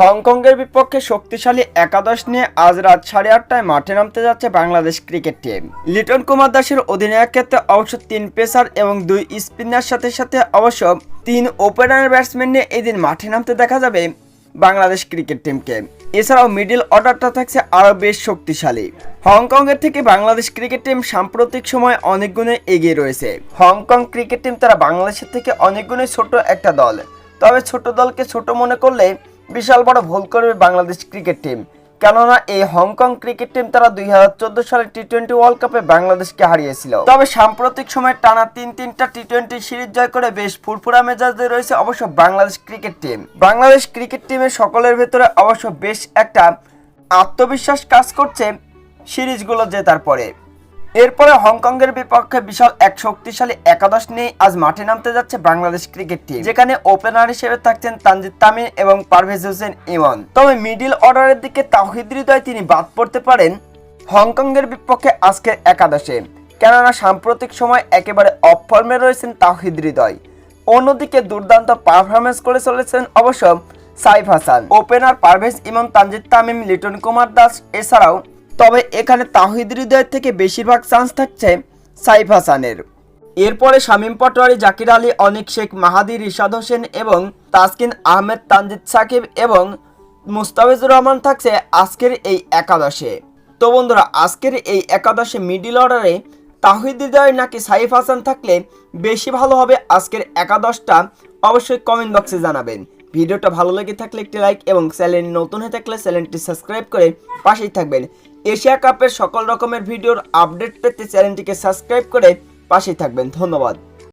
হংকংয়ের বিপক্ষে শক্তিশালী একাদশ নিয়ে আজ রাত সাড়ে আটটায় মাঠে নামতে যাচ্ছে বাংলাদেশ ক্রিকেট টিম। লিটন কুমার দাসের অধিনায়ক ক্ষেত্রে অবশ্য তিন পেসার এবং দুই স্পিনার সাথে সাথে অবশ্য তিন ওপেনার ব্যাটসম্যান নিয়ে এদিন মাঠে নামতে দেখা যাবে বাংলাদেশ ক্রিকেট টিমকে। এছাড়াও মিডিল অর্ডারটা থাকছে আরও বেশ শক্তিশালী। হংকংয়ের থেকে বাংলাদেশ ক্রিকেট টিম সাম্প্রতিক সময় অনেক গুণে এগিয়ে রয়েছে। হংকং ক্রিকেট টিম তারা বাংলাদেশের থেকে অনেক গুণে ছোট একটা দল। তবে ছোট দলকে ছোট মনে করলে বিশাল বড় ভুল করবে বাংলাদেশ ক্রিকেট টিম। কেননা এই হংকং ক্রিকেট টিম তারা দুই হাজার চোদ্দ সালে টি টোয়েন্টি ওয়ার্ল্ড কাপে বাংলাদেশকে হারিয়েছিল। তবে সাম্প্রতিক সময় টানা তিন তিনটা টি টোয়েন্টি সিরিজ জয় করে বেশ ফুরফুরা মেজাজে রয়েছে অবশ্য Bangladesh cricket team. Bangladesh cricket টিমের সকলের ভেতরে অবশ্য বেশ একটা আত্মবিশ্বাস কাজ করছে সিরিজগুলো জেতার পরে। এরপরে হংকংয়ের বিপক্ষে বিশাল এক শক্তিশালী একাদশ নিয়ে আজ মাঠে নামতে যাচ্ছে বাংলাদেশ ক্রিকেট টিম, যেখানে ওপেনার হিসেবে থাকছেন তানজিদ তামিম এবং পারভেজ হোসেন ইমন। তবে মিডিল অর্ডারের দিকে তাহিদ হৃদয় তিনি বাদ পড়তে পারেন হংকংয়ের বিপক্ষে আজকের একাদশে, কেননা সাম্প্রতিক সময় একেবারে অফ ফর্মে রয়েছেন তাহিদ হৃদয়। অন্যদিকে দুর্দান্ত পারফরমেন্স করে চলেছেন অবশ্য সাইফ হাসান। ওপেনার পারভেজ ইমন, তানজিদ তামিম, লিটন কুমার দাস, এছাড়াও তবে এখানে তাহিদ হৃদয়ের থেকে বেশিরভাগ চান্স থাকছে সাইফ হাসানের। এরপরে শামীম পটোয়ারি, জাকির আলী, অনিক শেখ, মাহাদি, রিশাদ হোসেন এবং তাসকিন আহমেদ, তানজিদ সাকিব এবং মুস্তাফিজুর রহমান থাকছে আজকের এই একাদশে। তো বন্ধুরা, আজকের এই একাদশে মিডিল অর্ডারে তাহিদ হৃদয় নাকি সাইফ হাসান থাকলে বেশি ভালো হবে আজকের একাদশটা অবশ্যই কমেন্ট বক্সে জানাবেন। ভিডিওটা ভালো লেগে থাকলে একটি লাইক এবং চ্যানেল নতুন হয়ে থাকলে চ্যানেলটি সাবস্ক্রাইব করে পাশেই থাকবেন। এশিয়া কাপের সকল রকমের ভিডিওর আপডেট পেতে চ্যানেলটিকে সাবস্ক্রাইব করে পাশেই থাকবেন। ধন্যবাদ।